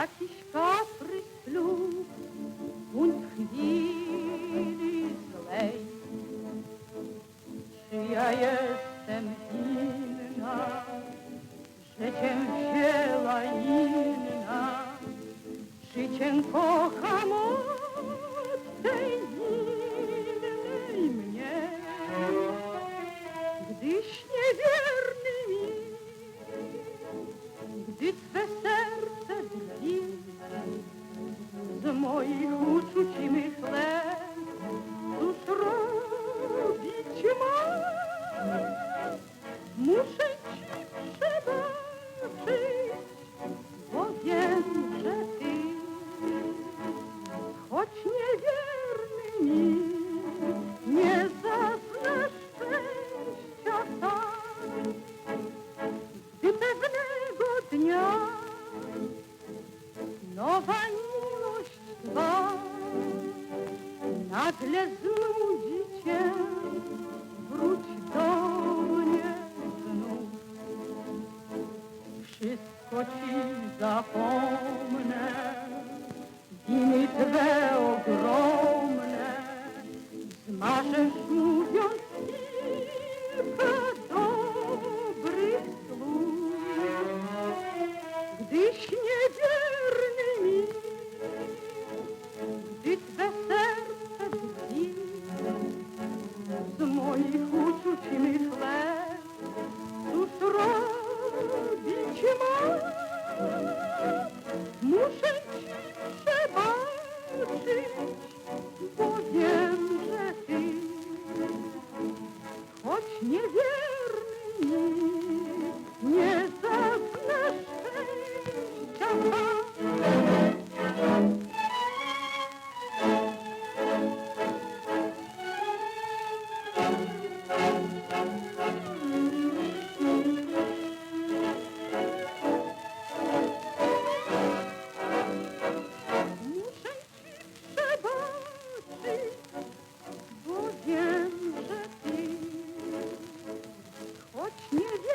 jakiś kaprys lub bunt chwili złej. Czy ja jestem winna, że cię wzięła inna, czy cię kocham od tej innej mnie? Gdyś niewierny mi, gdy twe serce moich uczuć i mych łez, cóż robić mam? Muszę ci przebaczyć, bo wiem, że ty, choć niewierny mi, nie zaznasz szczęścia sam. Gdy pewnego dnia nowa znudzi cię, wróć do mnie znów. Wszystko ci zapomnę, winy twe ogromne, zmarzesz mówiąc kilka dobrych słów. Gdyś nie wierny mi. 你有病